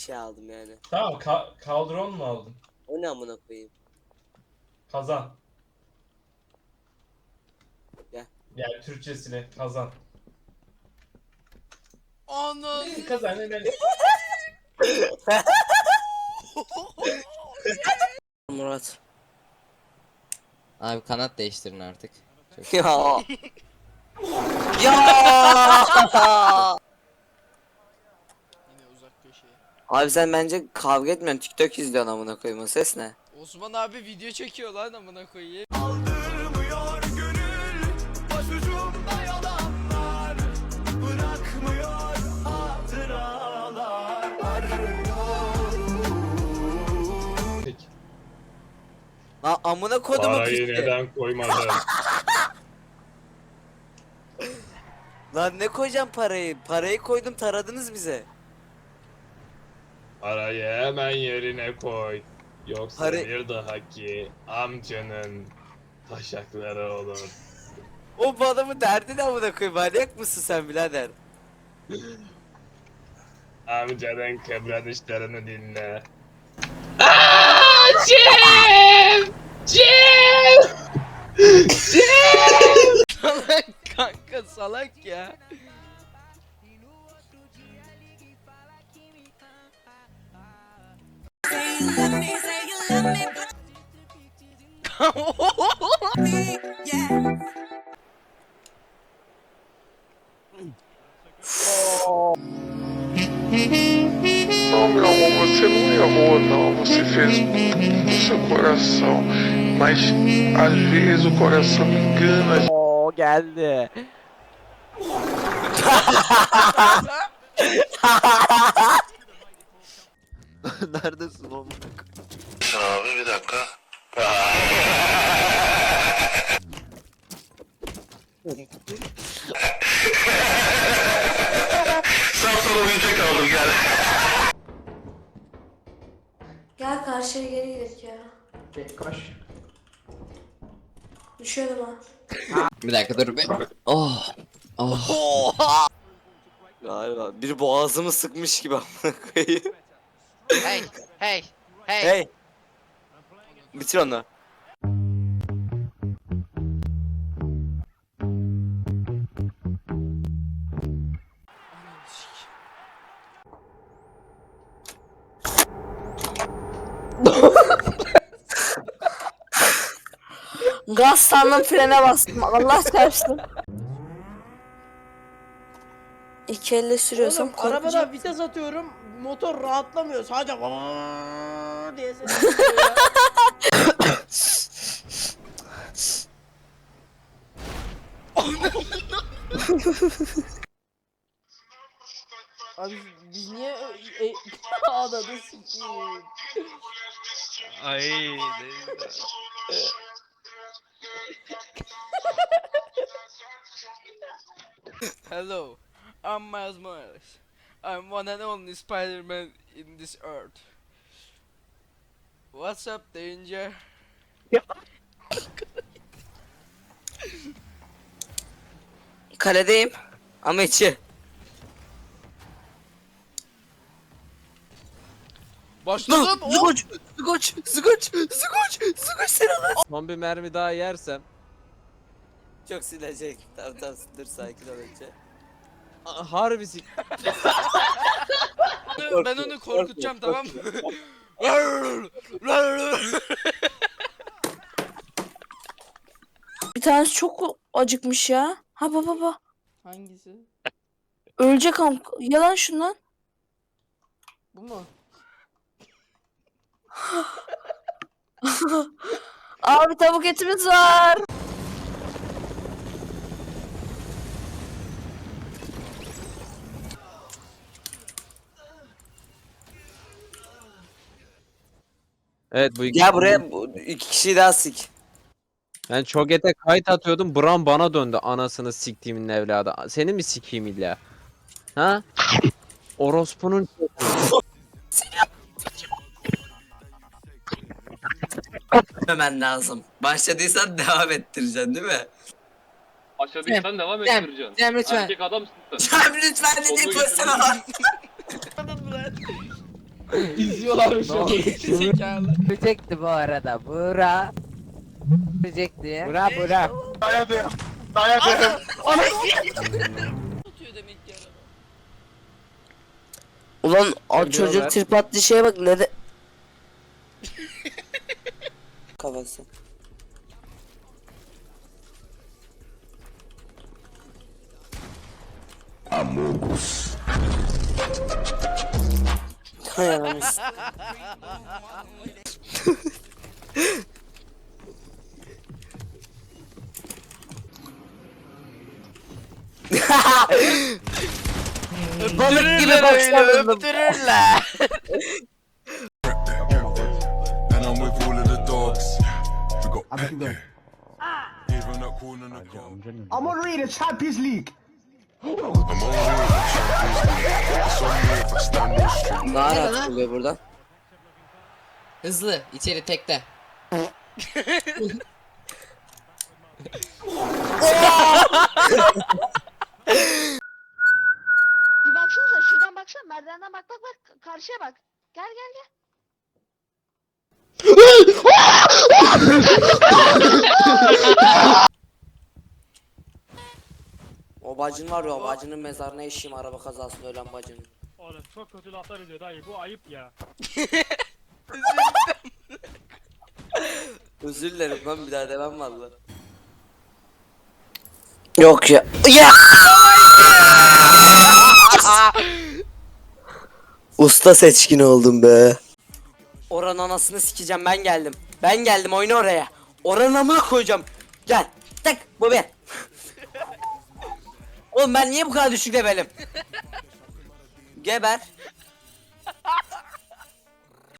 şey aldım yani. Tamam ka- kaldron mu aldın? O ne amına koyayım? Kazan. Gel. Yani Türkçesine kazan. Ana. Kazan hemen. Murat. Abi kanat değiştirin artık. Çok... Ya. ya. Abi sen bence kavga etmiyorsun. TikTok izliyorsun amına koyayım. O ses ne? Osman abi video çekiyor lan amına koyayım. Aldırmıyor gönül Başucumda yalanlar Bırakmıyor hatıralar Peki. Lan amına kodumu Parayı pisti. neden koymadın? Lan ne koyacağım parayı? Parayı koydum taradınız bize. Parayı hemen yerine koy. Yoksa Para- bir dahaki amcanın taşakları olur. O bu adamın derdi ne amına koyayım? Manyak mısın sen birader? Amcanın kıvranışlarını dinle. salak kanka salak ya. Não, meu amor, você não errou, não. Você fez tudo no seu coração. Mas às vezes o coração engana. Oo geldi. Neredesin? Abi bir dakika. Sağ sola oyuncak aldım gel. Gel karşıya geri gidelim ya. Koş. Düşüyordum ha. Bir dakika dur bir. Oh. Oh. Galiba bir boğazımı sıkmış gibi amına koyayım. hey hey hey. Hey. Bitir onu. Gaz sandım frene bastım. Allah çarpsın. İki elle sürüyorsam Oğlum arabada korkacağım. vites atıyorum motor rahatlamıyor sadece vaa diye ses çıkıyor ya. Abi biz niye e, e, adada sikiyim? Ay. Hello, I'm Miles Morales. I'm one and only Spider-Man in this earth. What's up, danger? Kaledeyim. Ama içi. Başladım. Lan Zıgoç! Zıgoç! Zıgoç! Zıgoç! Zıgoç sen Allah! Son bir mermi daha yersem Çok silecek. Tamam tamam dur sakin ol önce. A- harbi sik. ben onu korkutacağım tamam mı? Bir tanesi çok acıkmış ya. Ha baba baba. Hangisi? Ölecek am. Yalan şundan. Bu mu? Abi tavuk etimiz var. Evet bu iki. Gel buraya bu iki kişiyi daha sik. Ben Çoget'e kayıt atıyordum. Bram bana döndü anasını siktiğimin evladı. Seni mi sikeyim illa? Ha? Orospu'nun Hemen lazım. Başladıysan devam ettireceksin değil mi? Başladıysan devam Cem, ettireceksin. Cem lütfen. Erkek adamsın sen. Cem lütfen pozisyona bak. İzliyorlarmış Ne onu. oldu? Zekalı. Ölecekti bu arada. Bura. Ölecekti. Bura bura. Dayadım. Dayadım. Tutuyor demek ki araba. Ulan o Geliyorlar. çocuk trip attığı şeye bak ne de... Kafası. Hay prayers. Balık gibi başlamadım. I'm gonna read the Champions League. Daha rahat oluyor buradan. Hızlı içeri tekte. Bir baksanıza şuradan baksana merdivenden bak bak bak karşıya bak. Gel gel gel. O bacın var ya bacının mezarına eşeyim araba kazasında ölen bacının. Oğlum çok kötü laflar ediyor dayı bu ayıp ya. Özür dilerim lan bir daha demem valla. Yok ya. Ya! Usta seçkin oldum be. Oranın anasını sikeceğim ben geldim. Ben geldim oyna oraya. Oranın amına koyacağım. Gel. Tık bu ben. Oğlum ben niye bu kadar düşük levelim? Geber.